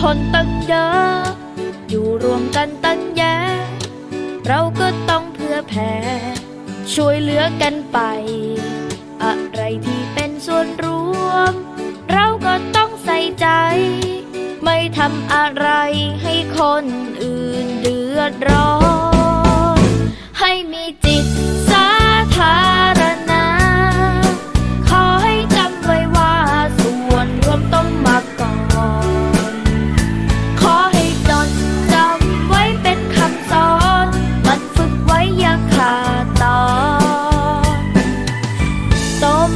คนตั้งเยอะอยู่รวมกันตั้งแยะเราก็ต้องเพื่อแผ่ช่วยเหลือกันไป อะไรที่เป็นส่วนรวม เราก็ต้องใส่ใจ ไม่ทำอะไรให้คนอื่นเดือดร้อน ให้มีจิตสาธารณะขอให้จำไว้ว่าส่วนรวมต้องมาก่อน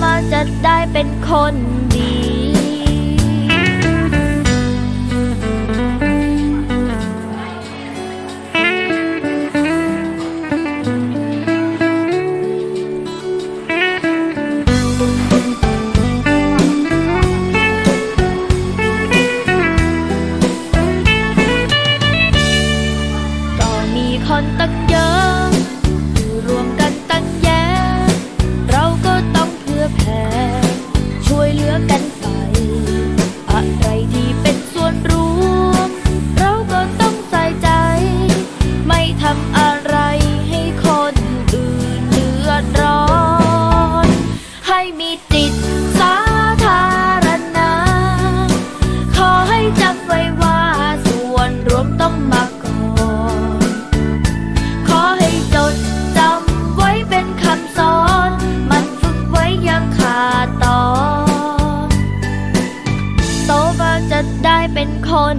มาจะได้เป็นคนดีำอะไรให้คนอื่นเดือดร้อน ให้มีจิตสาธารณะ ขอให้จำไว้ว่าส่วนรวมต้องมาก่อน ขอให้จดจำไว้เป็นคำสอน มันฝึกไว้ยังขาดตอน โตมาจะได้เป็นคน